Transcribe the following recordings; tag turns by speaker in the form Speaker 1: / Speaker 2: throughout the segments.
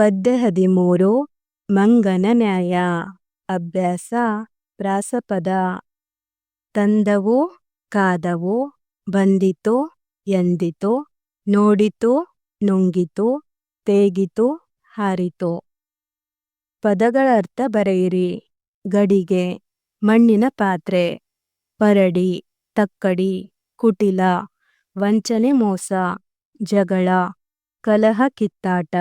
Speaker 1: ಪದ್ಯ ಹದಿಮೂರು ಮಂಗನ ನ್ಯಾಯ, ಅಭ್ಯಾಸ, ಪ್ರಾಸಪದ. ತಂದವು, ಕಾದವು, ಬಂದಿತು, ಎಂದಿತು, ನೋಡಿತು, ನುಂಗಿತು, ತೇಗಿತು, ಹಾರಿತು. ಪದಗಳ ಅರ್ಥ ಬರೆಯಿರಿ. ಗಡಿಗೆ, ಮಣ್ಣಿನ ಪಾತ್ರೆ. ಪರಡಿ, ತಕ್ಕಡಿ, ಕುಟಿಲ. ವಂಚನೆ ಮೋಸ, ಜಗಳ. ಕಲಹ ಕಿತ್ತಾಟ.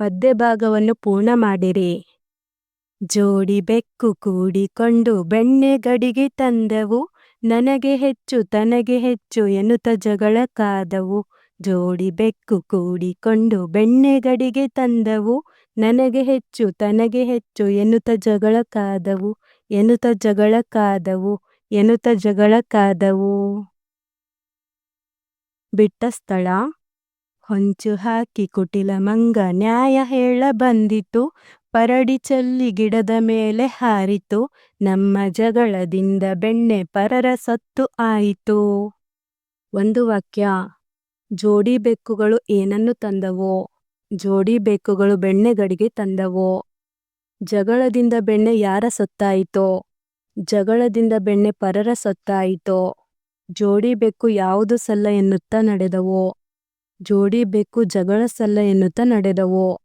Speaker 1: ಪದ್ಯ ಭಾಗವನ್ನು ಪೂರ್ಣ ಮಾಡಿರಿ. ಜೋಡಿ ಬೆಕ್ಕು ಕೂಡಿಕೊಂಡು ಬೆಣ್ಣೆ ಗಡಿಗೆ ತಂದವು. ನನಗೆ ಹೆಚ್ಚು, ತನಗೆ ಹೆಚ್ಚು ಎನ್ನುತ್ತ ಜಗಳ ಕಾದವು. ಜೋಡಿ ಬೆಕ್ಕು ಕೂಡಿಕೊಂಡು ಬೆಣ್ಣೆ ಗಡಿಗೆ ತಂದವು. ನನಗೆ ಹೆಚ್ಚು, ತನಗೆ ಹೆಚ್ಚು ಎನ್ನುತ್ತ ಜಗಳ ಕಾದವು. ಎನ್ನುತ್ತ ಜಗಳ ಕಾದವು. ಎನ್ನುತ್ತ ಜಗಳ ಕಾದವು. ಬಿಟ್ಟ ಸ್ಥಳ. ಹೊಂಚು ಹಾಕಿ ಕುಟಿಲ ಮಂಗ ನ್ಯಾಯ ಹೇಳ ಬಂದಿತು. ಪರಡಿ ಚಲ್ಲಿ ಗಿಡದ ಮೇಲೆ ಹಾರಿತು. ನಮ್ಮ ಜಗಳದಿಂದ ಬೆಣ್ಣೆ ಪರರ ಸತ್ತು ಆಯಿತು. ಒಂದು ವಾಕ್ಯ, ಜೋಡಿ ಬೆಕ್ಕುಗಳು ಏನನ್ನು ತಂದವೋ? ಜೋಡಿ ಬೆಕ್ಕುಗಳು ಬೆಣ್ಣೆ ಗಡಿಗೆ ತಂದವೋ? ಜಗಳದಿಂದ ಬೆಣ್ಣೆ ಯಾರ ಸತ್ತಾಯಿತೋ? ಜಗಳದಿಂದ ಬೆಣ್ಣೆ ಪರರ ಸತ್ತಾಯಿತೋ? ಜೋಡಿ ಬೆಕ್ಕು ಯಾವುದು ಸಲ್ಲ ಎನ್ನುತ್ತಾ ನಡೆದವೋ? ಜೋಡಿ ಬೆಕ್ಕು ಜಗಳ ಸಲ್ಲ ಎನ್ನುತ್ತಾ ನಡೆದವು.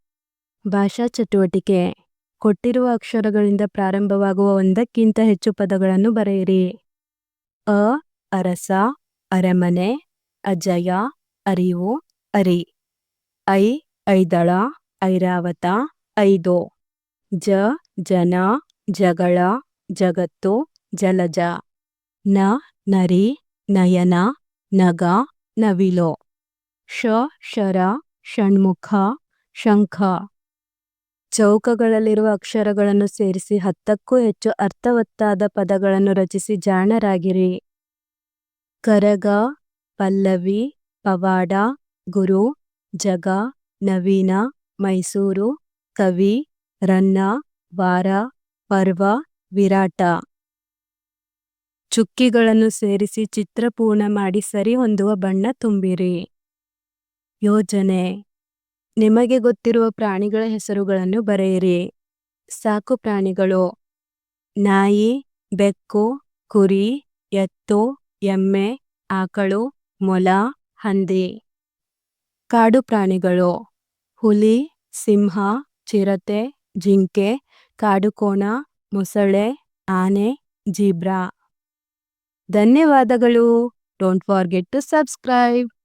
Speaker 1: ಭಾಷಾ ಚಟುವಟಿಕೆ. ಕೊಟ್ಟಿರುವ ಅಕ್ಷರಗಳಿಂದ ಪ್ರಾರಂಭವಾಗುವ ಒಂದಕ್ಕಿಂತ ಹೆಚ್ಚು ಪದಗಳನ್ನು ಬರೆಯಿರಿ. ಅ, ಅರಸ, ಅರಮನೆ, ಅಜಯ, ಅರಿವು, ಅರಿ. ಐ, ಐದಳ, ಐರಾವತ, ಐದೋ. ಜ, ಜನ, ಜಗಳ, ಜಗತ್ತು, ಜಲಜ. ನ, ನರಿ, ನಯನ, ನಗ, ನವಿಲೋ. ಶ ಶರ, ಷಣ್ಮುಖ, ಶಂಖ. ಚೌಕಗಳಲ್ಲಿರುವ ಅಕ್ಷರಗಳನ್ನು ಸೇರಿಸಿ ಹತ್ತಕ್ಕೂ ಹೆಚ್ಚು ಅರ್ಥವತ್ತಾದ ಪದಗಳನ್ನು ರಚಿಸಿ ಜಾಣರಾಗಿರಿ. ಕರಗ, ಪಲ್ಲವಿ, ಪವಾಡ, ಗುರು, ಜಗ, ನವೀನ, ಮೈಸೂರು, ಕವಿ, ರನ್ನ, ವಾರ, ಪರ್ವ, ವಿರಾಟ. ಚುಕ್ಕಿಗಳನ್ನು ಸೇರಿಸಿ ಚಿತ್ರಪೂರ್ಣ ಮಾಡಿ ಸರಿ ಹೊಂದುವ ಬಣ್ಣ ತುಂಬಿರಿ. ಯೋಜನೆ. ನಿಮಗೆ ಗೊತ್ತಿರುವ ಪ್ರಾಣಿಗಳ ಹೆಸರುಗಳನ್ನು ಬರೆಯಿರಿ. ಸಾಕು ಪ್ರಾಣಿಗಳು. ನಾಯಿ, ಬೆಕ್ಕು, ಕುರಿ, ಎತ್ತು, ಎಮ್ಮೆ, ಆಕಳು, ಮೊಲ, ಹಂದಿ. ಕಾಡು ಪ್ರಾಣಿಗಳು. ಹುಲಿ, ಸಿಂಹ, ಚಿರತೆ, ಜಿಂಕೆ ಕಾಡುಕೋಣ ಮೊಸಳೆ, ಆನೆ, ಜೀಬ್ರಾ. ಧನ್ಯವಾದಗಳು. Don't forget to subscribe.